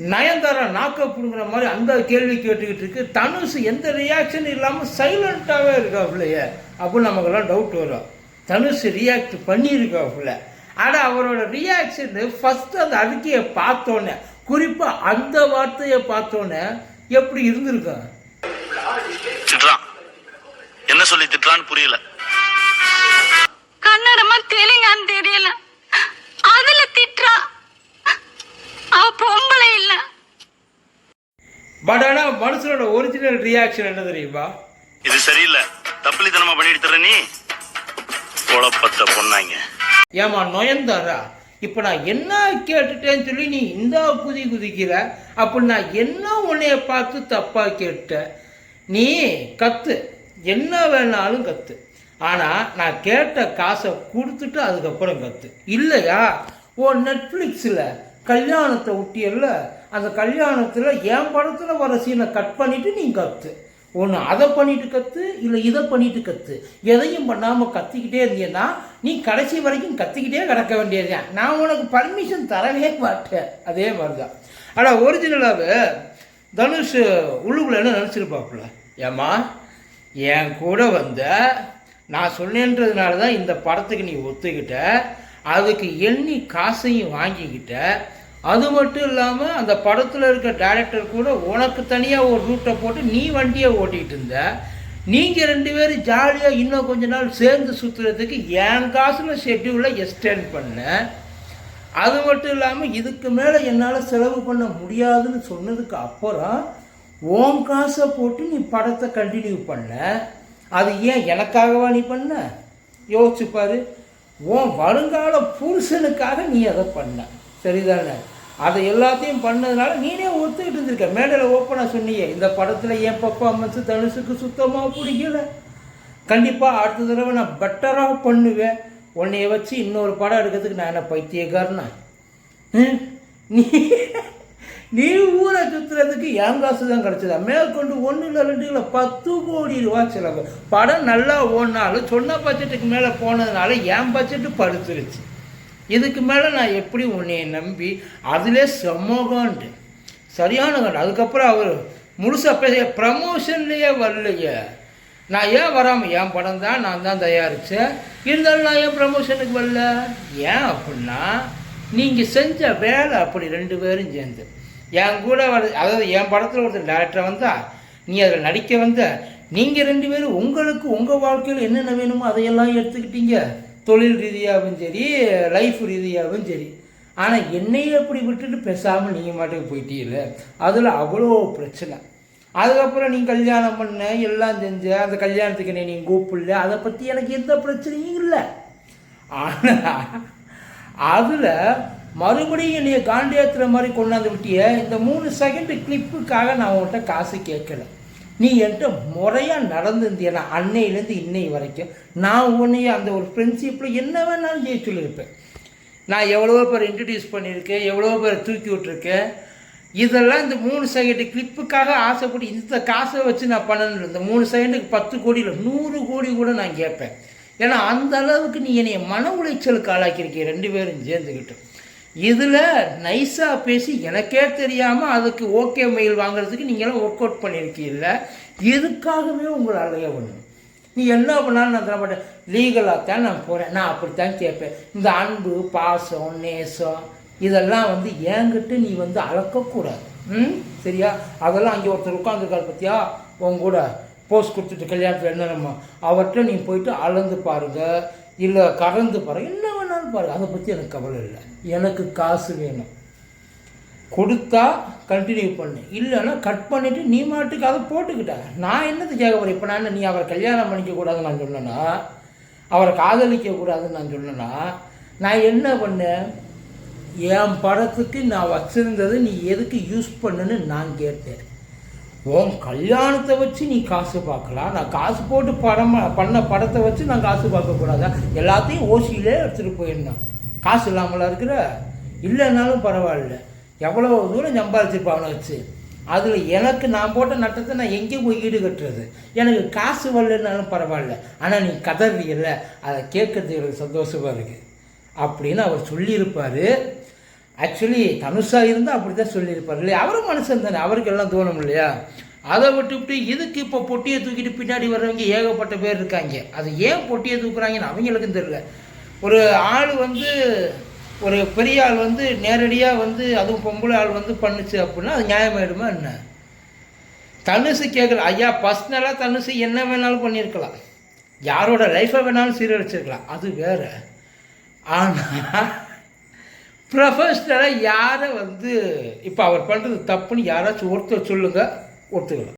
நயன்தாரா நாக்க பிடுங்குற மாதிரி அந்த கேள்வி கேட்டுக்கிட்டு இருக்கு. தனுஷ் எந்த ரியாக்ஷன் இல்லாமல் சைலண்ட்டாகவே இருக்காப்புலையே அப்படின்னு நமக்கெல்லாம் டவுட் வரும். தனுஷ் ரியாக்ட் பண்ணியிருக்காப்புல ஆனால் அவரோட ரியாக்ஷன் ஃபஸ்ட்டு அந்த அறிக்கையை பார்த்தோன்னே குறிப்பாக அந்த வார்த்தையை பார்த்தோன்னே எப்படி இருந்திருக்கும் திட்டுறான். என்ன சொல்லி திட்டுறான்னு புரியல. கன்னடமா தெலுங்கான்னு தெரியல. அதுல திட்டுறா. அவ பொம்பளை இல்ல. பட் ஆனால் மனுஷனோட ஒரிஜினல் ரியாக்ஷன் என்ன தெரியுமா? இது சரியில்லை. தப்பிலித்தனமா பண்ணிட்டு தர நீ. குழப்பத்த பொண்ணாங்க. ஏமா நொயந்தாரா? இப்போ நான் என்ன கேட்டுட்டேன்னு சொல்லி நீ இந்த குதி குதிக்கிற? அப்போ நான் என்ன உன்னைய பார்த்து தப்பாக கேட்டேன் நீ கத்து. என்ன வேணாலும் கத்து. ஆனால் நான் கேட்ட காசை கொடுத்துட்டு அதுக்கப்புறம் கத்து. இல்லையா? ஓ நெட்ஃப்ளிக்ஸில் கல்யாணத்தை ஒட்டியல்ல அந்த கல்யாணத்தில் என் படத்தில் வர சீனை கட் பண்ணிவிட்டு நீ கற்று ஒன்று அதை பண்ணிட்டு கற்று இல்லை இதை பண்ணிட்டு கற்று எதையும் பண்ணாமல் கத்திக்கிட்டே இருந்தீங்கன்னா நீ கடைசி வரைக்கும் கத்திக்கிட்டே கிடக்க வேண்டியதுதான் நான் உனக்கு பர்மிஷன் தரவே மாட்டேன். அதே மாதிரி தான் ஆனால் ஒரிஜினலாகவே தனுஷ் உள்ளுக்குள்ள என்ன நினச்சிருப்பாப்புல? ஏம்மா என் கூட வந்த நான் சொன்னேன்றதுனால தான் இந்த படத்துக்கு நீ ஒத்துக்கிட்ட. அதுக்கு எண்ணி காசையும் வாங்கிக்கிட்ட. அது மட்டும் இல்லாமல் அந்த படத்தில் இருக்க டேரக்டர் கூட உனக்கு தனியாக ஒரு ரூட்டை போட்டு நீ வண்டியை ஓட்டிகிட்டு இருந்த. நீங்கள் ரெண்டு பேரும் ஜாலியாக இன்னும் கொஞ்ச நாள் சேர்ந்து சுற்றுறதுக்கு என் காசில் ஷெட்யூலை எக்ஸ்டெண்ட் பண்ணேன் அது மட்டும் இல்லாமல் இதுக்கு மேலே என்னால் செலவு பண்ண முடியாதுன்னு சொன்னதுக்கு அப்புறம் ஓம் காசை போட்டு நீ படத்தை கண்டினியூ பண்ண. அது ஏன் எனக்காகவா நீ பண்ண? யோசிச்சு உன் வருங்கால புருஷனுக்காக நீ அதை பண்ண. சரிதானே? அதை எல்லாத்தையும் பண்ணதுனால நீனே ஒத்துக்கிட்டு இருந்திருக்க. மேடையில் ஓப்பனாக சொன்னியே இந்த படத்தில் என் பர்ஃபார்மன்ஸு தனுஷுக்கு சுத்தமாக பிடிக்கல. கண்டிப்பாக அடுத்த தடவை நான் பெட்டராக பண்ணுவேன். உன்னைய வச்சு இன்னொரு படம் எடுக்கிறதுக்கு நான் என்ன பைத்தியக்காரனா? நீ நீ ஊரை சுற்றுறதுக்கு என் காசு தான் கிடச்சதா? மேற்கொண்டு ஒன்று இல்லை ரெண்டு இல்லை பத்து கோடி ரூபா செலவு. படம் நல்லா ஓடினாலும் சொன்ன பட்ஜெட்டுக்கு மேலே போனதுனால என் பட்ஜெட்டு படுத்துருச்சு. இதுக்கு மேலே நான் எப்படி உன்னையை நம்பி அதிலே செம்மகான்ட்டு சரியான கண்டு அதுக்கப்புறம் அவர் முழுசாக பேச ப்ரமோஷன்லேயே வரலையே. நான் ஏன் வராமல் என் படம் தான் நான் தான் தயாரித்தேன் இருந்தாலும் நான் ஏன் ப்ரமோஷனுக்கு வரல? ஏன் அப்படின்னா நீங்கள் செஞ்ச வேலை அப்படி ரெண்டு பேரும் சேர்ந்து. என் கூட வர அதாவது என் படத்தில் ஒருத்தர் டேரக்டர் வந்தால் நீ அதில் நடிக்க வந்த நீங்கள் ரெண்டு பேரும் உங்களுக்கு உங்கள் வாழ்க்கையில் என்னென்ன வேணுமோ அதையெல்லாம் எடுத்துக்கிட்டீங்க. தொழில் ரீதியாகவும் சரி லைஃப் ரீதியாகவும் சரி. ஆனால் என்னையே அப்படி விட்டுட்டு பேசாமல் நீங்கள் மாட்டுக்கு போயிட்டீங்கல்ல அதில் அவ்வளோ பிரச்சனை. அதுக்கப்புறம் நீ கல்யாணம் பண்ண எல்லாம் செஞ்ச அந்த கல்யாணத்துக்கு என்னை நீ கூப்பிடல அதை பற்றி எனக்கு எந்த பிரச்சனையும் இல்லை. ஆனால் அதில் மறுபடியும் என்னைய காண்டியாத்துற மாதிரி கொண்டாந்து விட்டிய இந்த மூணு செகண்ட் கிளிப்புக்காக நான் உன்கிட்ட காசு கேட்கல. நீ என்கிட்ட முறையாக நடந்திருந்தியனா அன்னையிலேருந்து இன்னை வரைக்கும் நான் உன்னைய அந்த ஒரு ஃப்ரெண்ட்ஷிப்பில் என்ன வேணாலும் ஜெயிச்சு சொல்லியிருப்பேன். நான் எவ்வளோ பேர் இன்ட்ரடியூஸ் பண்ணியிருக்கேன் எவ்வளோ பேர் தூக்கி விட்ருக்கேன் இதெல்லாம் இந்த மூணு செகண்ட் கிளிப்புக்காக ஆசைப்பட்டு இந்த காசை வச்சு நான் பண்ணணும் இந்த மூணு செகண்டுக்கு பத்து கோடியில் நூறு கோடி கூட நான் கேட்பேன். ஏன்னா அந்த அளவுக்கு நீ என்னைய மன உளைச்சலுக்கு ஆளாக்கியிருக்கீங்க ரெண்டு பேரும் சேர்ந்துக்கிட்டு. இதில் நைஸாக பேசி எனக்கே தெரியாமல் அதுக்கு ஓகே மெயில் வாங்குறதுக்கு நீங்களாம் ஒர்க் அவுட் பண்ணியிருக்கீல்ல இதுக்காகவே உங்களை அலைய வேணும் நீ என்ன பண்ணாலும் நான் தர மாட்டேன் லீகலாக தான் நான் போகிறேன் நான் அப்படித்தான் கேட்பேன். இந்த அன்பு பாசம் நேசம் இதெல்லாம் வந்து என்கிட்ட நீ வந்து அளக்கக்கூடாது ம்? சரியா? அதெல்லாம் அங்கே ஒருத்தர் உட்காந்துருக்காரு பார்த்தியா உன் கூட போஸ்ட் கொடுத்துட்டு கல்யாணத்தில் என்னென்னமோ. அவர்கிட்ட நீ போயிட்டு அளந்து பாருங்க. இல்லை கறந்து பாரு. என்ன வேணாலும் பாரு. அதை பற்றி எனக்கு கவலை இல்லை. எனக்கு காசு வேணும். கொடுத்தா கண்டினியூ பண்ணு. இல்லைன்னா கட் பண்ணிவிட்டு நீ மாட்டுக்கு அதை போட்டுக்கிட்ட. நான் என்னது கேட்க போகிறேன் இப்போ நான் என்ன நீ அவரை கல்யாணம் பண்ணிக்க கூடாதுன்னு நான் சொன்னேன்னா அவரை காதலிக்க கூடாதுன்னு நான் சொன்னேன்னா நான் என்ன பண்ணேன்? என் படத்துக்கு நான் வச்சுருந்ததை நீ எதுக்கு யூஸ் பண்ணுன்னு நான் கேட்டேன். உன் கல்யாணத்தை வச்சு நீ காசு பார்க்கலாம் நான் காசு போட்டு படம் பண்ண படத்தை வச்சு நான் காசு பார்க்கக்கூடாதா எல்லாத்தையும் ஓசியிலே எடுத்துகிட்டு போயிருந்தான் காசு இல்லாமலா இருக்கிற? இல்லைன்னாலும் பரவாயில்ல. எவ்வளோ தூரம் சம்பாதிச்சிருப்பா வச்சு? அதில் எனக்கு நான் போட்ட நட்டத்தை நான் எங்கே போய் ஈடு கட்டுறது? எனக்கு காசு வரலன்னாலும் பரவாயில்ல. ஆனால் நீ கதறியல்ல அதை கேட்கறது எனக்கு சந்தோஷமாக இருக்குது அப்படின்னு அவர் சொல்லியிருப்பார். ஆக்சுவலி தனுஷா இருந்தால் அப்படி தான் சொல்லியிருப்பார் இல்லையா அவரும் மனுஷன் தானே அவருக்கு எல்லாம் தோணும் இல்லையா? அதை விட்டுவிட்டு இதுக்கு இப்போ பொட்டியை தூக்கிட்டு பின்னாடி வர்றவங்க ஏகப்பட்ட பேர் இருக்காங்க? அது ஏன் பொட்டியை தூக்குறாங்கன்னு அவங்களுக்கும் தெரியல. ஒரு ஆள் வந்து ஒரு பெரிய ஆள் வந்து நேரடியாக வந்து அதுவும் பொம்பளை ஆள் வந்து பண்ணுச்சு அப்படின்னா அது நியாயமாயிடுமா என்ன? தனுசு கேட்குற ஐயா பர்சனலாக தனுசு என்ன வேணாலும் பண்ணியிருக்கலாம். யாரோட லைஃப்பை வேணாலும் சீரழிச்சிருக்கலாம். அது வேறு. ஆனால் ப்ரொஃபஷ்னலாக யாரை வந்து இப்போ அவர் பண்ணுறது தப்புன்னு யாராச்சும் ஒருத்தர் சொல்லுங்கள் ஒத்துக்கலாம்.